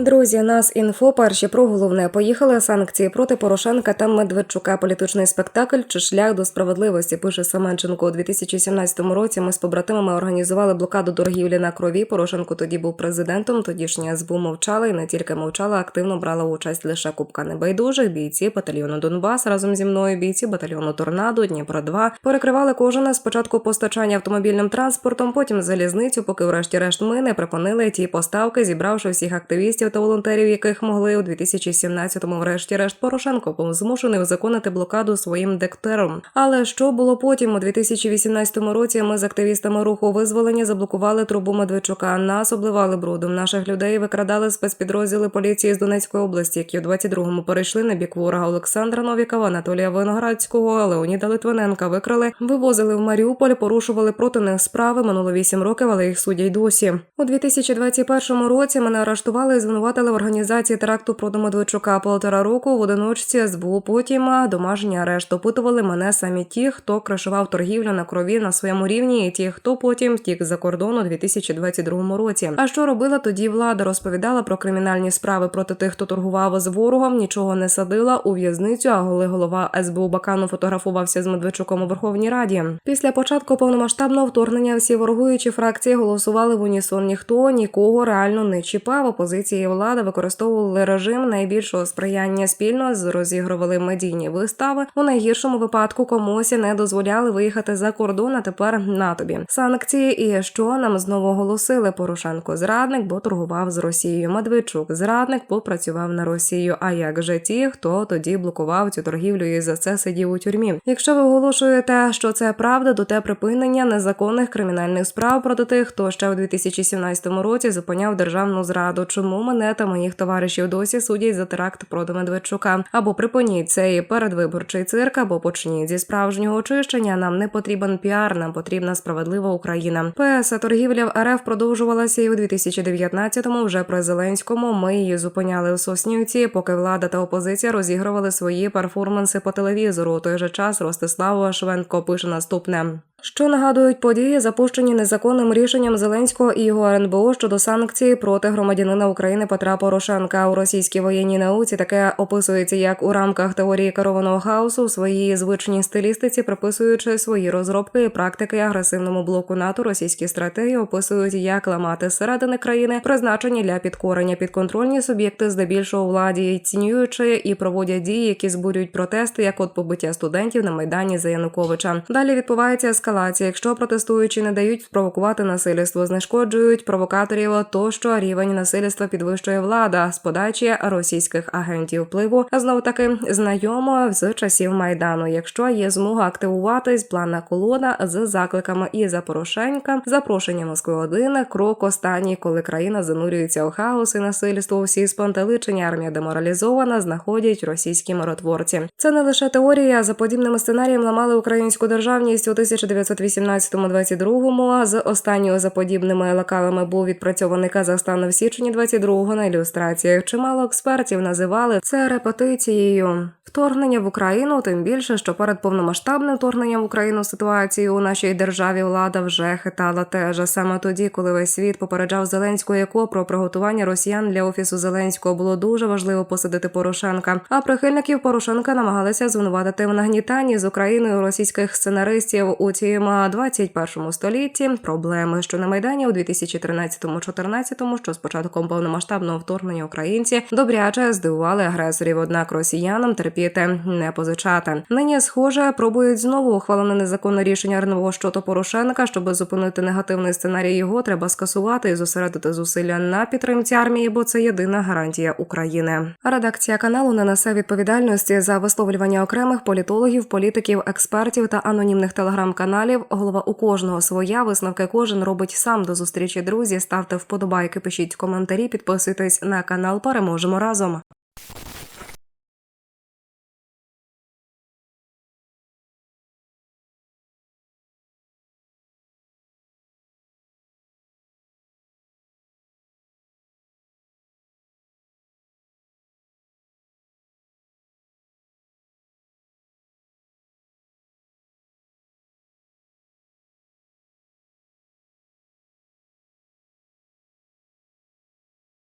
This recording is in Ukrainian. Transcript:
Друзі, нас інфо перші про головне поїхали санкції проти Порошенка та Медведчука. Політичний спектакль чи шлях до справедливості. Пише Семенченко у 2017 році. Ми з побратимами організували блокаду торгівлі на крові. Порошенко тоді був президентом. Тодішня СБУ мовчала і не тільки мовчала, активно брала участь лише кубка небайдужих. Бійці батальйону Донбас разом зі мною. Бійці батальйону Торнадо, Дніпро 2 перекривали кожен спочатку постачання автомобільним транспортом, потім залізницю, поки врешті-решт ми не припинили ті поставки, зібравши всіх активістів та волонтерів, яких могли у 2017-му врешті-решт Порошенко був змушений узаконити блокаду своїм дектером. Але що було потім у 2018 році? Ми з активістами руху визволення заблокували трубу Медведчука. Нас обливали брудом. Наших людей викрадали спецпідрозділи поліції з Донецької області, які у 22-му перейшли на бік ворога Олександра Новікова, Анатолія Виноградського, Леоніда Литвиненка. Викрали, вивозили в Маріуполь, порушували проти них справи. Минуло 8 років, але їх судять досі. У 2021 році мене арештували і звинуватили в організації теракту проти Медведчука. Полтора року в одиночці СБУ. Потім домашній арешт. Опитували мене самі ті, хто кришував торгівлю на крові на своєму рівні, і ті, хто потім втік за кордон у 2022 році. А що робила тоді влада? Розповідала про кримінальні справи проти тих, хто торгував з ворогом, нічого не садила у в'язницю. А коли голова СБУ Бакану фотографувався з Медведчуком у Верховній Раді. Після початку повномасштабного вторгнення всі ворогуючі фракції голосували в унісон. Ніхто нікого реально не чіпав. Опозиція і влада використовували режим найбільшого сприяння спільно з розігрували медійні вистави. У найгіршому випадку комусь не дозволяли виїхати за кордон. А тепер на тобі санкції. І що нам знову оголосили? Порошенко зрадник, бо торгував з Росією. Медведчук зрадник, бо працював на Росію. А як же ті, хто тоді блокував цю торгівлю і за це сидів у тюрмі? Якщо ви оголошуєте, що це правда, то те припинення незаконних кримінальних справ проти тих, хто ще у 2017 році зупиняв державну зраду. Чому мене та моїх товаришів досі судять за теракт проти Медведчука? Або припиніть цей передвиборчий цирк, або почніть зі справжнього очищення. Нам не потрібен піар, нам потрібна справедлива Україна. ПС торгівля в РФ продовжувалася і у 2019-му Вже при Зеленському ми її зупиняли у Соснівці, поки влада та опозиція розігрували свої перформанси по телевізору. У той же час Ростислав Швенко пише наступне. Що нагадують події, запущені незаконним рішенням Зеленського і його РНБО щодо санкцій проти громадянина України Петра Порошенка у російській воєнній науці таке описується як у рамках теорії керованого хаосу в своїй звичній стилістиці, приписуючи свої розробки і практики агресивному блоку НАТО. Російські стратегії описують, як ламати зсередини країни, призначені для підкорення підконтрольні суб'єкти, здебільшого владі, цінюючи і проводять дії, які збурюють протести, як от побиття студентів на майдані за Януковича. Далі відбувається ескалація. Якщо протестуючі не дають спровокувати насильство, знешкоджують провокаторів, то що рівень насильства підвищує влада з подачі російських агентів впливу. Знов таки знайомо з часів майдану. Якщо є змога активуватись, планна колона з закликами і за Порошенка, запрошення Москви 1 крок останній, коли країна занурюється у хаос і насильство. Всі спантеличені, армія деморалізована, знаходять російські миротворці. Це не лише теорія. За подібними сценарієм ламали українську державність у 1918-22, а з останнього за подібними лекалами був відпрацьований Казахстан в січні 22-го на ілюстраціях. Чимало експертів називали це репетицією. Вторгнення в Україну, тим більше, що перед повномасштабним вторгненням в Україну ситуацію у нашій державі влада вже хитала теж. Саме тоді, коли весь світ попереджав Зеленського яко про приготування росіян для офісу Зеленського, було дуже важливо посадити Порошенка. А прихильників Порошенка намагалися звинуватити в нагнітанні з Україною російських сценаристів. Утім, 21 столітті проблеми, що на майдані у 2013-14, що з початком повномасштабного вторгнення українці добряче здивували агресорів. Однак росіянам терпіти не позичати. Нині схоже пробують знову ухвалене незаконне рішення РНБО щодо Порошенка, щоб зупинити негативний сценарій. Його треба скасувати і зосередити зусилля на підтримці армії, бо це єдина гарантія України. Редакція каналу не несе відповідальності за висловлювання окремих політологів, політиків, експертів та анонімних телеграм-каналів. Голова у кожного своя висновки кожен робить сам до зустрічі. Друзі, ставте вподобайки, пишіть коментарі, підписуйтесь на канал. Переможемо разом.